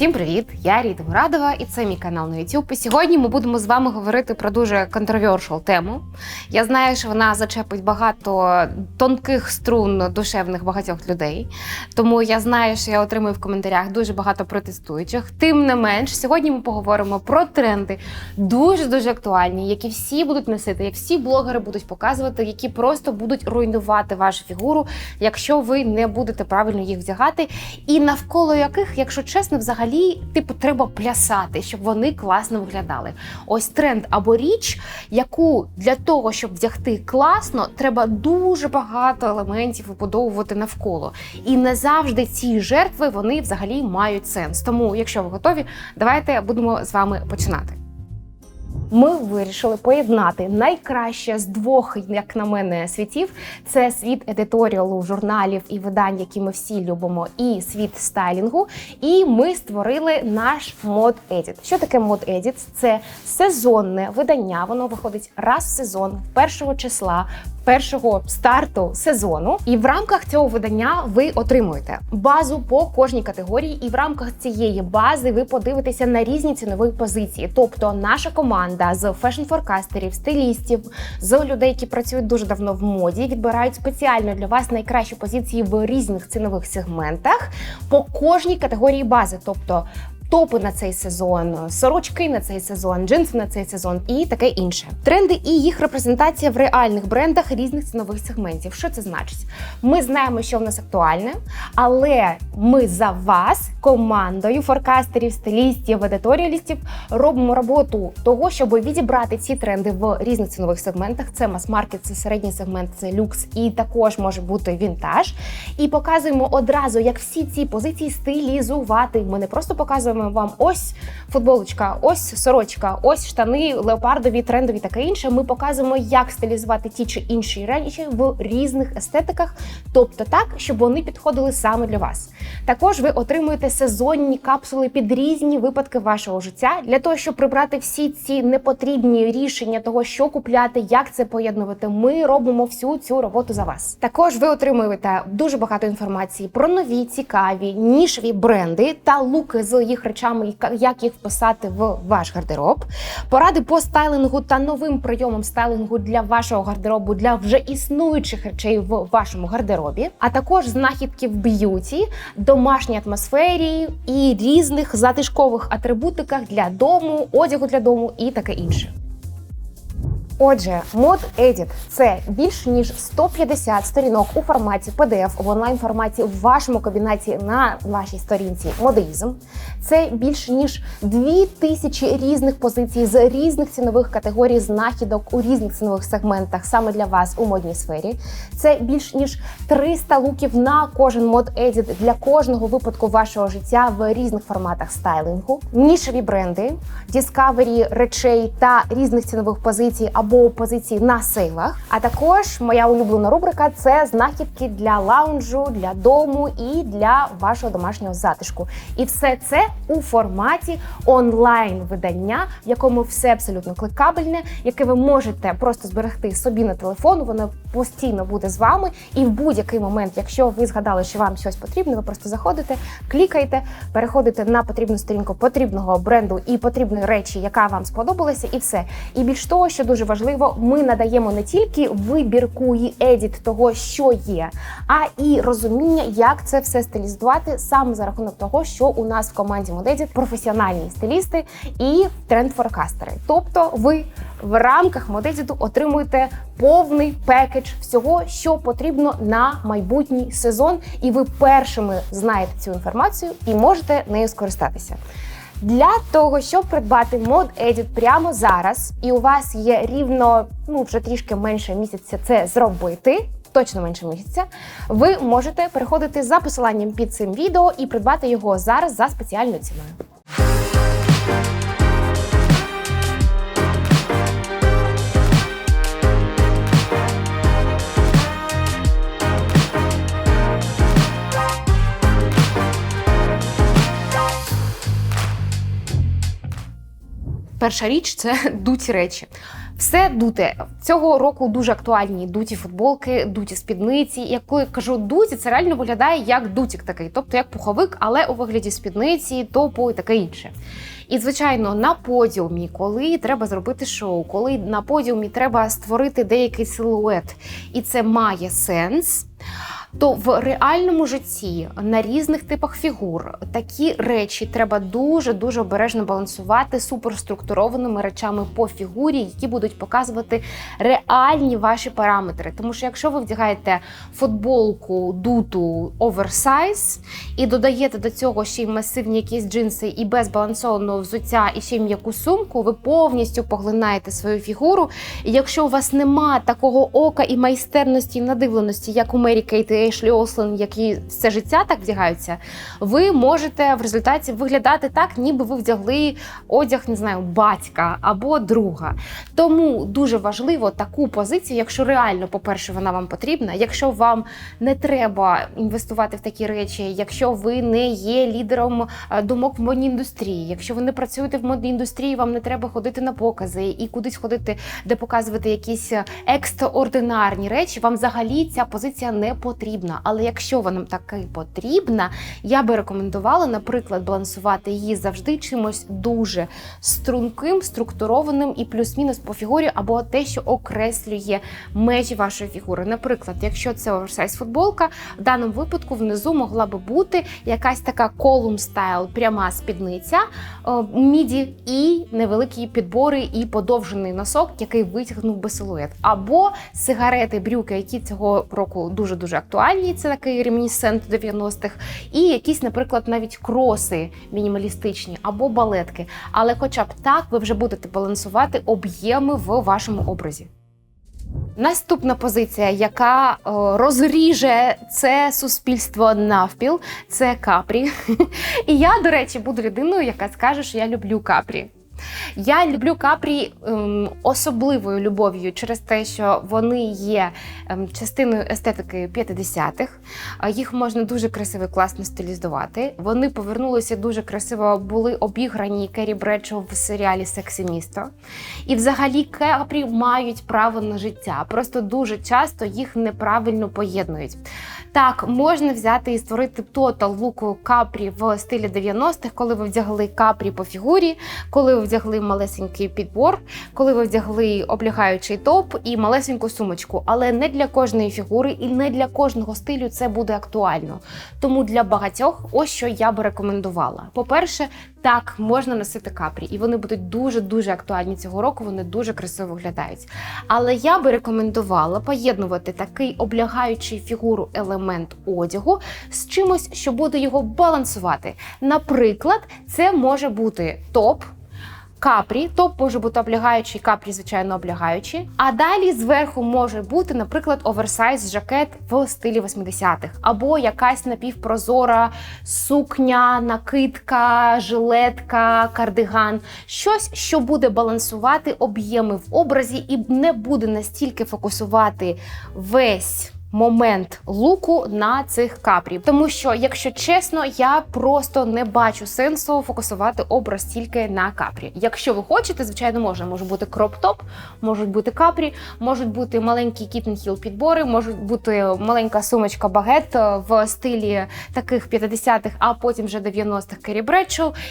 Всім привіт! Я Ріта Мурадова, і це мій канал на YouTube. І сьогодні ми будемо з вами говорити про дуже контровершал тему. Я знаю, що вона зачепить багато тонких струн душевних багатьох людей. Тому я знаю, що я отримую в коментарях дуже багато протестуючих. Тим не менш, сьогодні ми поговоримо про тренди дуже дуже актуальні, які всі будуть носити, як всі блогери будуть показувати, які просто будуть руйнувати вашу фігуру, якщо ви не будете правильно їх вдягати, і навколо яких, якщо чесно, взагалі типу треба плясати, щоб вони класно виглядали. Ось тренд або річ, яку для того, щоб вдягти класно, треба дуже багато елементів вибудовувати навколо. І не завжди ці жертви вони взагалі мають сенс. Тому, якщо ви готові, давайте будемо з вами починати. Ми вирішили поєднати найкраще з двох, як на мене, світів. Це світ едиторіалу, журналів і видань, які ми всі любимо, і світ стайлінгу. І ми створили наш мод едіт. Що таке мод едіт? Це сезонне видання. Воно виходить раз в сезон, першого числа. Першого старту сезону, і в рамках цього видання ви отримуєте базу по кожній категорії, і в рамках цієї бази ви подивитеся на різні цінові позиції. Тобто, наша команда з фешн-форкастерів, стилістів, з людей, які працюють дуже давно в моді, відбирають спеціально для вас найкращі позиції в різних цінових сегментах по кожній категорії бази, тобто топи на цей сезон, сорочки на цей сезон, джинси на цей сезон і таке інше. Тренди і їх репрезентація в реальних брендах різних цінових сегментів. Що це значить? Ми знаємо, що в нас актуальне, але ми за вас, командою форкастерів, стилістів, едиторіалістів, робимо роботу того, щоб відібрати ці тренди в різних цінових сегментах. Це мас-маркет, це середній сегмент, це люкс, і також може бути вінтаж. І показуємо одразу, як всі ці позиції стилізувати. Ми не просто показуємо вам ось футболочка, ось сорочка, ось штани, леопардові, трендові, таке інше. Ми показуємо, як стилізувати ті чи інші речі в різних естетиках, тобто так, щоб вони підходили саме для вас. Також ви отримуєте сезонні капсули під різні випадки вашого життя для того, щоб прибрати всі ці непотрібні рішення того, що купляти, як це поєднувати. Ми робимо всю цю роботу за вас. Також ви отримуєте дуже багато інформації про нові, цікаві, нішеві бренди та луки з їх речами, як їх вписати в ваш гардероб, поради по стайлингу та новим прийомам стайлингу для вашого гардеробу для вже існуючих речей в вашому гардеробі, а також знахідки в б'юті, домашній атмосфері і різних затишкових атрибутиках для дому, одягу для дому і таке інше. Отже, мод Edit – це більш ніж 150 сторінок у форматі PDF в онлайн форматі в вашому кабінеті на вашій сторінці модеїзм. Це більш ніж 2000 різних позицій з різних цінових категорій знахідок у різних цінових сегментах саме для вас у модній сфері. Це більш ніж 300 луків на кожен мод Edit для кожного випадку вашого життя в різних форматах стайлингу, нішеві бренди, діскавері речей та різних цінових позицій або позицій на силах. А також моя улюблена рубрика це знахідки для лаунжу, для дому і для вашого домашнього затишку. І все це у форматі онлайн-видання, в якому все абсолютно кликабельне, яке ви можете просто зберегти собі на телефон. Воно постійно буде з вами, і в будь-який момент, якщо ви згадали, що вам щось потрібне, ви просто заходите, клікаєте, переходите на потрібну сторінку потрібного бренду і потрібної речі, яка вам сподобалася, і все. І більш того, що дуже важливо, ми надаємо не тільки вибірку і едіт того, що є, а і розуміння, як це все стилізувати саме за рахунок того, що у нас в команді Модедіт професіональні стилісти і тренд-форкастери. Тобто, ви в рамках Модедіту отримуєте повний пекедж всього, що потрібно на майбутній сезон, і ви першими знаєте цю інформацію і можете нею скористатися. Для того, щоб придбати мод Edit прямо зараз, і у вас є рівно ну вже трішки менше місяця це зробити. Точно менше місяця, ви можете переходити за посиланням під цим відео і придбати його зараз за спеціальною ціною. Перша річ це дуті речі. Все дуте. Цього року дуже актуальні дуті футболки, дуті спідниці. І Коли кажу дуті, це реально виглядає як дутік такий, тобто як пуховик, але у вигляді спідниці, топу і таке інше. І, звичайно, на подіумі, коли треба зробити шоу, коли на подіумі треба створити деякий силует, і це має сенс. То в реальному житті на різних типах фігур такі речі треба дуже дуже обережно балансувати суперструктурованими речами по фігурі, які будуть показувати реальні ваші параметри. Тому що якщо ви вдягаєте футболку, дуту оверсайз і додаєте до цього ще й масивні якісь джинси і без балансованого взуття, і ще й м'яку сумку, ви повністю поглинаєте свою фігуру. І якщо у вас нема такого ока і майстерності і надивленості, як у Мері Кейт і Ешлі Ослен, які все життя так вдягаються, ви можете в результаті виглядати так, ніби ви вдягли одяг, не знаю, батька або друга. Тому дуже важливо таку позицію, якщо реально, по-перше, вона вам потрібна, якщо вам не треба інвестувати в такі речі, якщо ви не є лідером е, думок в модній індустрії, якщо ви не працюєте в модній індустрії, вам не треба ходити на покази і кудись ходити, де показувати якісь е, екстраординарні речі, вам взагалі ця позиція не потрібна. Але якщо вона таки потрібна, я би рекомендувала, наприклад, балансувати її завжди чимось дуже струнким, структурованим і плюс-мінус по фігурі, або те, що окреслює межі вашої фігури. Наприклад, якщо це оверсайз футболка, в даному випадку внизу могла би бути якась така колум стайл, пряма спідниця, е, міді і невеликі підбори, і подовжений носок, який витягнув би силует. Або сигарети, брюки, які цього року дуже дуже актуальні. Це такий ремінісцент 90-х, і якісь, наприклад, навіть кроси мінімалістичні або балетки. Але, хоча б так, ви вже будете балансувати об'єми в вашому образі. Наступна позиція, яка о, розріже це суспільство навпіл, це капрі. І я, до речі, буду людиною, яка скаже, що я люблю капрі. Я люблю капрі ем, особливою любов'ю через те, що вони є ем, частиною естетики 50-х. Їх можна дуже красиво і класно стилізувати. Вони повернулися дуже красиво, були обіграні Керрі Бредшоу в серіалі Сексі місто. І взагалі капрі мають право на життя. Просто дуже часто їх неправильно поєднують. Так, можна взяти і створити тотал луку капрі в стилі 90-х, коли ви вдягли капрі по фігурі, коли ви вдягли малесенький підбор, коли ви вдягли облягаючий топ і малесеньку сумочку. Але не для кожної фігури і не для кожного стилю це буде актуально. Тому для багатьох ось що я би рекомендувала. По-перше, так, можна носити капрі, і вони будуть дуже-дуже актуальні цього року, вони дуже красиво виглядають. Але я би рекомендувала поєднувати такий облягаючий фігуру елемент одягу з чимось, що буде його балансувати. Наприклад, це може бути топ. Капрі, топ може бути облягаючий, капрі, звичайно, облягаючий. А далі зверху може бути, наприклад, оверсайз жакет в стилі 80-х, або якась напівпрозора сукня, накидка, жилетка, кардиган. Щось, що буде балансувати об'єми в образі і не буде настільки фокусувати весь. Момент луку на цих капрі, тому що, якщо чесно, я просто не бачу сенсу фокусувати образ тільки на капрі. Якщо ви хочете, звичайно, можна. Може бути кроп-топ, можуть бути капрі, можуть бути маленькі кітенхіл підбори, можуть бути маленька сумочка багет в стилі таких 50-х, а потім вже 90-х Керрі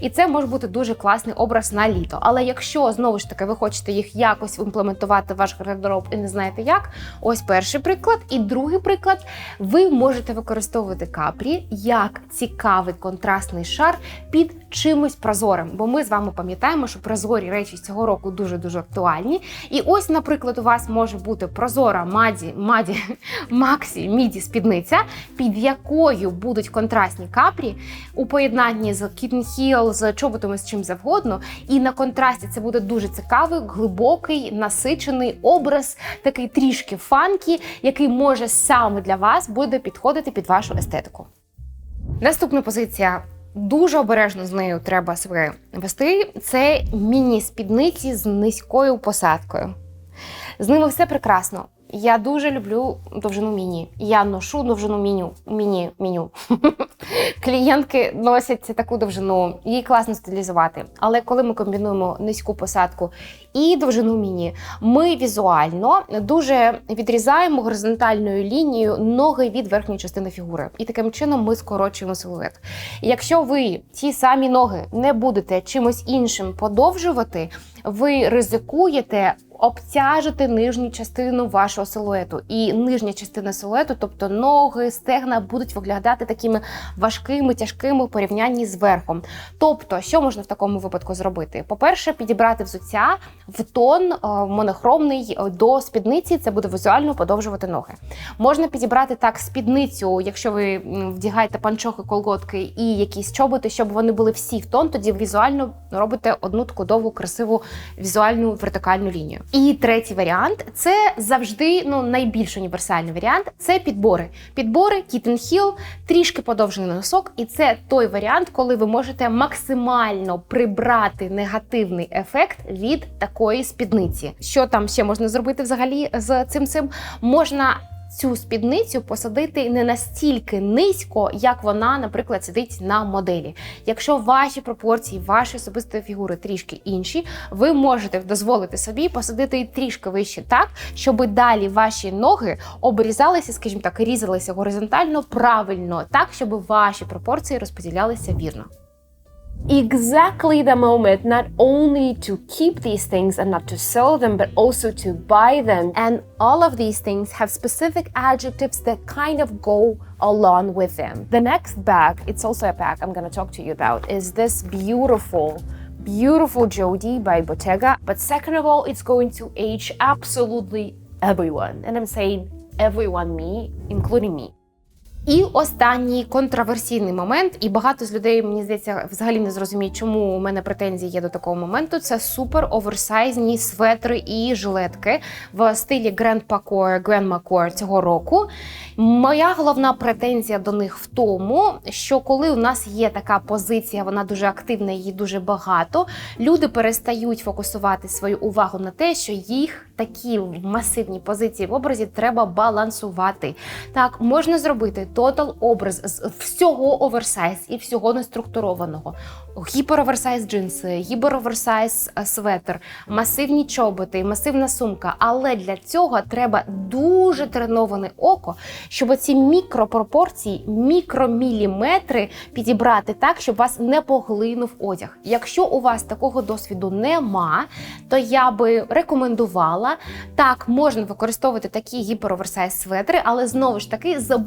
І це може бути дуже класний образ на літо. Але якщо знову ж таки ви хочете їх якось імплементувати в ваш гардероб і не знаєте як, ось перший приклад. І другий приклад, ви можете використовувати капрі як цікавий контрастний шар під чимось прозорим. Бо ми з вами пам'ятаємо, що прозорі речі цього року дуже дуже актуальні. І ось, наприклад, у вас може бути прозора маді, маді, максі, міді спідниця, під якою будуть контрастні капрі у поєднанні з Heel, з чоботами з чим завгодно. І на контрасті це буде дуже цікавий, глибокий, насичений образ, такий трішки фанкі, який може саме для вас буде підходити під вашу естетику. Наступна позиція. Дуже обережно з нею треба себе вести. Це міні-спідниці з низькою посадкою. З ними все прекрасно. Я дуже люблю довжину міні. Я ношу довжину міню. Міні, міню. Клієнтки носять таку довжину, її класно стилізувати. Але коли ми комбінуємо низьку посадку і довжину міні, ми візуально дуже відрізаємо горизонтальною лінією ноги від верхньої частини фігури. І таким чином ми скорочуємо силует. Якщо ви ті самі ноги не будете чимось іншим подовжувати, ви ризикуєте обтяжити нижню частину вашого силуету. І нижня частина силуету, тобто ноги, стегна, будуть виглядати такими важкими, тяжкими в порівнянні з верхом. Тобто, що можна в такому випадку зробити? По-перше, підібрати взуття в тон е, монохромний е, до спідниці, це буде візуально подовжувати ноги. Можна підібрати так спідницю, якщо ви вдягаєте панчохи, колготки і якісь чоботи, щоб вони були всі в тон, тоді візуально робите одну таку довгу, красиву візуальну вертикальну лінію. І третій варіант це завжди ну найбільш універсальний варіант. Це підбори. Підбори, кітен хіл, трішки подовжений носок, і це той варіант, коли ви можете максимально прибрати негативний ефект від такої спідниці. Що там ще можна зробити взагалі з цим цим? Можна цю спідницю посадити не настільки низько, як вона, наприклад, сидить на моделі. Якщо ваші пропорції, вашої особистої фігури трішки інші, ви можете дозволити собі посадити її трішки вище так, щоб далі ваші ноги обрізалися, скажімо так, різалися горизонтально правильно, так, щоб ваші пропорції розподілялися вірно. Exactly the moment not only to keep these things and not to sell them, but also to buy them. And all of these things have specific adjectives that kind of go along with them. The next bag, it's also a bag I'm going to talk to you about, is this beautiful, beautiful Jody by Bottega. But second of all, it's going to age absolutely everyone. And I'm saying everyone, me, including me. І останній контроверсійний момент, і багато з людей, мені здається, взагалі не зрозуміють, чому у мене претензії є до такого моменту. Це супер оверсайзні светри і жилетки в стилі Grand Pacore, Grand Macore цього року. Моя головна претензія до них в тому, що коли у нас є така позиція, вона дуже активна, її дуже багато. Люди перестають фокусувати свою увагу на те, що їх такі масивні позиції в образі треба балансувати. Так, можна зробити тотал образ з всього оверсайз і всього неструктурованого. Гіпероверсайз джинси, гіпероверсайз е, светр, масивні чоботи, масивна сумка. Але для цього треба дуже треноване око, щоб ці мікропропорції, мікроміліметри підібрати так, щоб вас не поглинув одяг. Якщо у вас такого досвіду нема, то я би рекомендувала так, можна використовувати такі гіпероверсайз светри, але знову ж таки з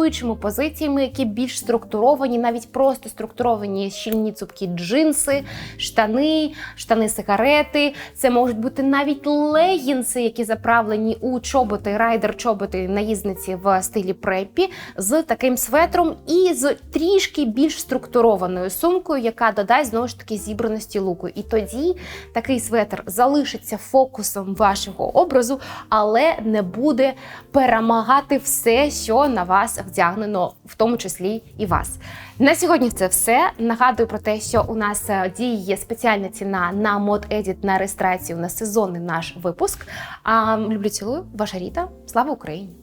балансуючими позиціями, які більш структуровані, навіть просто структуровані щільні цупкі джинси, штани, штани сигарети. Це можуть бути навіть легінси, які заправлені у чоботи, райдер чоботи наїзниці в стилі преппі, з таким светром і з трішки більш структурованою сумкою, яка додасть знову ж таки зібраності луку. І тоді такий светр залишиться фокусом вашого образу, але не буде перемагати все, що на вас вдягнено, в тому числі і вас. На сьогодні це все. Нагадую про те, що у нас е, діє спеціальна ціна на мод Едіт на реєстрацію на сезонний наш випуск. А люблю цілую, ваша Ріта. Слава Україні!